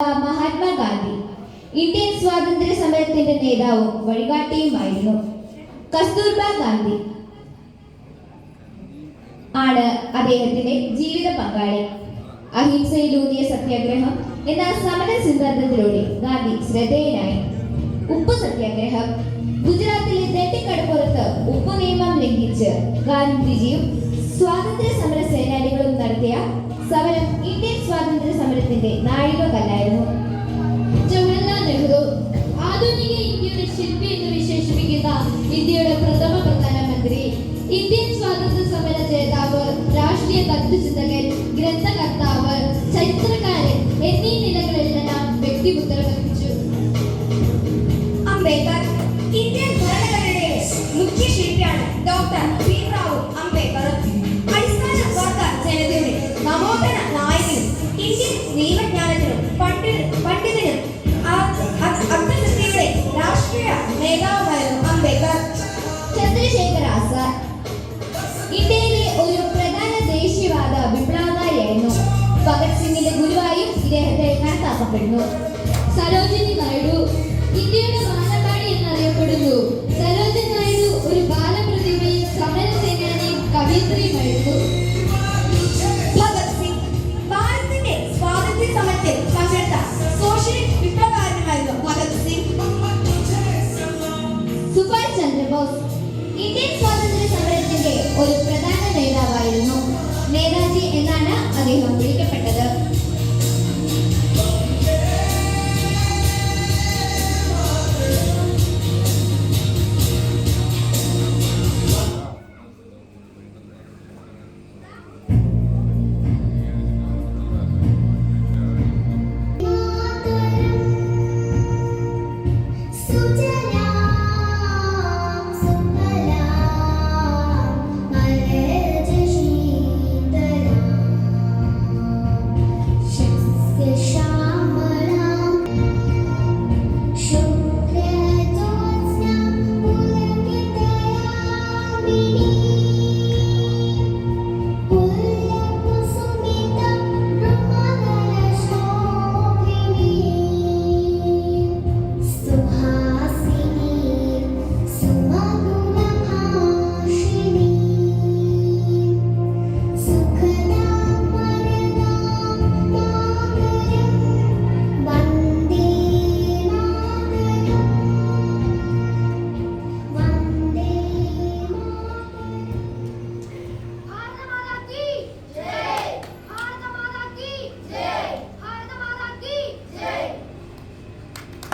Mahatma Gandhi Indian സ്വാതന്ത്ര്യ സമരത്തിന്റെ നേതാവും വഴികാട്ടിയുമായിരുന്നു. കസ്തൂർബ ഗാന്ധി ആണ് അദ്ദേഹത്തിന്റെ ജീവിത പങ്കാളി. അഹിംസയിലൂന്നിയ സത്യാഗ്രഹം എന്ന സമര സിദ്ധാന്തത്തിലൂടെ ഗാന്ധി ശ്രദ്ധേയനായി. ഉപ്പ് സത്യാഗ്രഹം. ഗുജറാത്തിലെ നെട്ടിക്കടപ്പുറത്ത് ഉപ്പ് നിയമം ലംഘിച്ച് ഗാന്ധിജിയും സ്വാതന്ത്ര്യ സമര സേനാനികളും നടത്തിയ സമരം ഇന്ത്യൻ സ്വാതന്ത്ര്യ സമരത്തിന്റെ നാഴികക്കല്ലായിരുന്നു. വിശേഷിപ്പിക്കുന്ന ഇന്ത്യയുടെ പ്രഥമ പ്രധാനമന്ത്രി ഇന്ത്യൻ സ്വാതന്ത്ര്യ സമര ജേതാവ് രാഷ്ട്രീയ തത്വചിന്തകൻ ഗ്രന്ഥകർത്താവ് ചരിത്രകാരൻ എന്നീ നിലകളിലെല്ലാം വ്യക്തിമുദ്ര വഹിച്ചു അംബേദ്കർ ഇന്ത്യൻ ഭരണഘടനയുടെ മുഖ്യ ശില്പിയാണ് ഡോക്ടർ ഭീംറാവു അംബേദ്കർ. അടിസ്ഥാന വർഗ ജനതയുടെ നവോത്ഥന നായകനും ഇന്ത്യൻ നിയമജ്ഞാനത്തിനും ഭഗത് സിംഗിന്റെ ഗുരുവായും ഇദ്ദേഹത്തെ കണക്കാക്കപ്പെടുന്നു സരോജിനി നായിഡു ഇന്ത്യയുടെ quedar